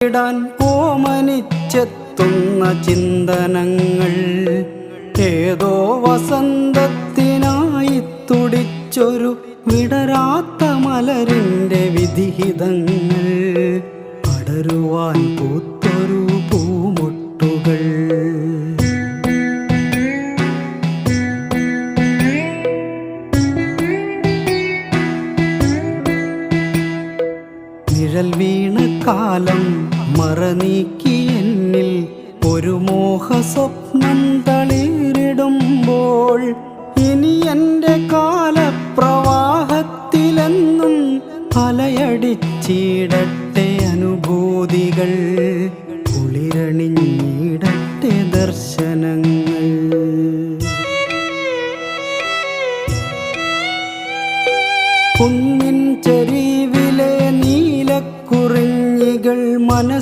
ഇടാൻ ഓമനിച്ചെത്തുന്ന ചിന്തനങ്ങൾ ഏതോ വസന്തത്തിനായി തുടിച്ചൊരു വിടരാത്ത മലരിന്റെ വിധിഹിതങ്ങൾ അടരുവാൻ പൂത്തൊരു നിഴൽ വീണ കാലം മറ നീക്കി എന്നിൽ ഒരു മോഹ സ്വപ്നം തളിരിടുമ്പോൾ ഇനി എന്റെ കാലപ്രവാഹത്തിലെന്നും അലയടിച്ചിടട്ടെ അനുഭൂതികൾ കുളിരണിഞ്ഞിടട്ടെ ദർശനങ്ങൾ. കുന്നിൻ ചെറിയ വിളികൾ മനസ്സ്